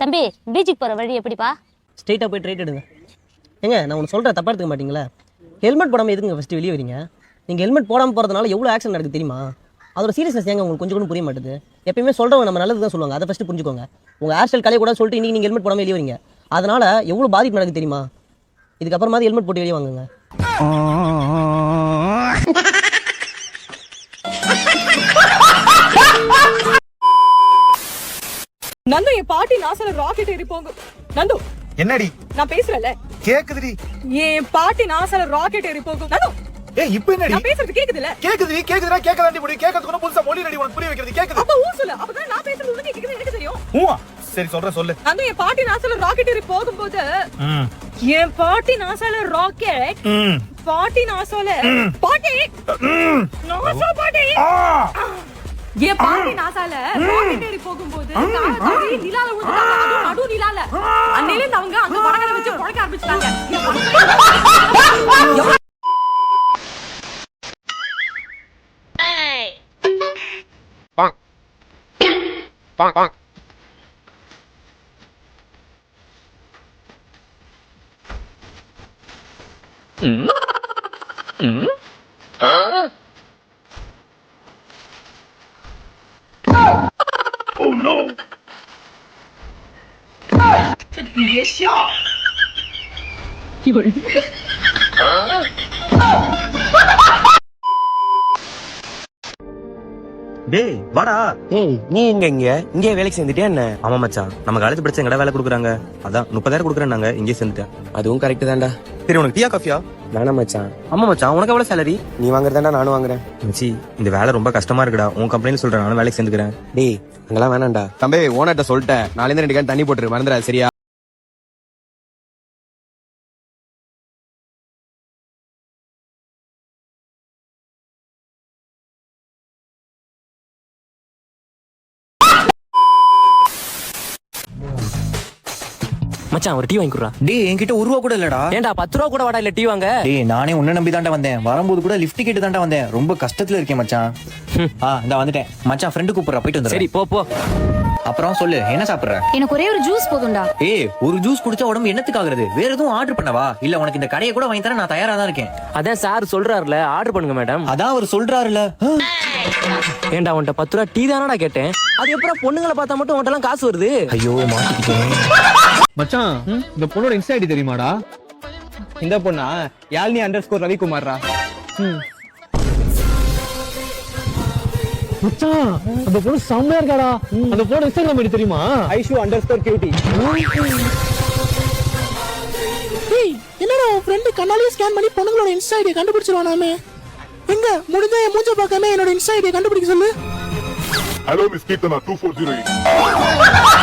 தம்பி பீச்சுக்கு போற வழி எப்படிப்பா? ஸ்ட்ரெயிட்டாக போய் ட்ரைட் எடுங்க. ஏங்க நான் ஒன்று சொல்கிறேன் தப்பாக எடுத்துக்க மாட்டீங்களா? ஹெல்மெட் போடாமல் எதுங்க ஃபஸ்ட்டு வெளியே வரீங்க? நீங்கள் ஹெல்மெட் போடாமல் போகிறதுனால எவ்வளோ ஆக்சிடென்ட் நடக்குது தெரியுமா? அதோட சீரியஸ்னஸ் ஏங்க உங்களுக்கு கொஞ்சம் கூட புரிய மாட்டுது? எப்பயுமே சொல்கிறவங்க நம்ம நல்லது தான் சொல்லுவாங்க அதை ஃபஸ்ட்டு புரிஞ்சுக்கோங்க. உங்கள் ஹேர் ஸ்டைல் கலைய கூட சொல்லிட்டு இன்றைக்கி நீங்கள் ஹெல்மெட் போடாமல் வெளியே வரீங்க. அதனால் எவ்வளோ பாதிப்பு நடக்குது தெரியுமா? இதுக்கப்புறமா ஹெல்மெட் போட்டு வெளியே வாங்குங்க. நந்து என் பாட்டி நாசால ராக்கெட் ஏறி போங்க. நந்து என்னடி? நான் பேசுறேன்ல. கேக்குதுடி. என் பாட்டி நாசால ராக்கெட் போகும் நந்து ஏய் இப்போ என்னடி? நான் பேசுறது கேக்குதுல்ல கேக்குதுடி கேக்குதுடா கேட்க தாண்டி கேட்கறதுக்கு ஒண்ணும் புதுசா மொழி நடி உனக்கு புரிய வைக்கிறது கேக்குது. அப்ப ஊ சொல்லு. அப்பதான் நான் பேசுறது உனக்கு கேக்குது எனக்கு தெரியும். ஊவா? சரி சொல்ற சொல்லு. நந்து என் பாட்டி நாசால ராக்கெட் ஏறி போகும்போது என் பாட்டி நாசால ராக்கெட் பாட்டி நாசால பாட்டி நாசா பாட்டி. என் பாட்டி நாசால ராக்கெட் போகும்போது காலை தவறி நிலால விழுந்துட்டாங்க அதுவும் நடு நிலால. அன்னையில இருந்து அவங்க அங்க படங்களை வச்சு பழக்க ஆரம்பிச்சிட்டாங்க. என் படங்களை- டேய் வாடா. ஏய் நீ எங்க? இங்க இங்கே வேலைக்கு சேர்ந்துட்டியா என்ன? ஆமா மச்சான். நம்ம காலேஜ் படிச்ச எங்கடா வேலை கொடுக்குறாங்க? அதான் முப்பதாயிரம் கொடுக்குறேன் இங்கே சேர்ந்துட்டேன். அதுவும் கரெக்ட் தான்டா. சரி உனக்கு டீயா காஃபியா? வேணாம் மச்சான். ஆமா மச்சான். உனக்கு எவ்வளவு சேலரி நீ வாங்குறதாண்டா நானும் வாங்குறேன். மச்சி இந்த வேலை ரொம்ப கஷ்டமா இருக்குடா. உன் கம்பெனில சொல்றேன். நானும் வேலைக்கு சேர்ந்துக்கிறேன். டேய் அங்கெல்லாம் வேணாம்டா. தம்பி ஓனர்ட்ட சொல்லிட்டேன். நாளைந்து ரெண்டு கேன் தண்ணி போட்டுரு. மறந்துடா சரியா? மச்சான் ஒரு டீ வாங்கி குடுறா. டேய் என்கிட்ட ஒரு ரூபா கூட இல்லடா. ஏன்டா பத்து ரூபா கூட வாடா இல்ல டீ வாங்க. டேய் நானே உன்ன நம்பி தாண்டா வந்தேன். வரும்போது கூட லிஃப்ட் கேட்டு தாண்டா வந்தேன். ரொம்ப கஷ்டத்துல இருக்கேன் மச்சான். ஆ இந்த வந்துட்டேன். மச்சான் ஃப்ரெண்டு கூப்பிடுறா போயிட்டு வந்து சரி போ போ. அப்புறம் சொல்லு என்ன சாப்பிடுற? எனக்கு ஒரே ஒரு ஜூஸ் போதும்டா. ஏய் ஒரு ஜூஸ் குடிச்சா உடம்பு என்னத்துக்கு ஆகுறது வேற எதுவும் ஆர்டர் பண்ணவா? இல்ல உனக்கு இந்த கடையை கூட வாங்கி தர நான் தயாரா தான் இருக்கேன். அதான் சார் சொல்றாருல ஆர்டர் பண்ணுங்க மேடம் அதான் அவர் சொல்றாருல. ஏன்டா உன்ட்ட பத்து ரூபா டீ தானடா கேட்டேன்? அது எப்பறம் பொண்ணுங்களை பார்த்தா மட்டும் உன்ட்ட எல்லாம் காசு வருது? ஐயோ மாட்டிக்கிட்டேன். மச்சான் இந்த பொண்ணோட இன்ஸ்டா ஐடி தெரியுமாடா? இந்த பொண்ணா? யாழ்னி அண்டர் ஸ்கோர் ரவிக்குமார்ரா மச்சான் அந்த பொண்ணு செம்மையா இருக்காடா. அந்த பொண்ணு இன்ஸ்டாகிராம் ஐடி தெரியுமா? ஐஷு அண்டர் ஸ்கோர் கியூட்டி என்னடா உன் ஃப்ரெண்டு கண்ணாலேயே ஸ்கேன் பண்ணி பொண்ணுங்களோட இன்ஸ்டா ஐடியை கண்டுபிடிச்சிருவானாமே? எங்க முடிஞ்சா என் மூஞ்ச பார்க்காம என்னோட இன்ஸ்டா ஐடியை கண்டுபிடிக்க சொல்லு. Hello, Miss Kirtana 240.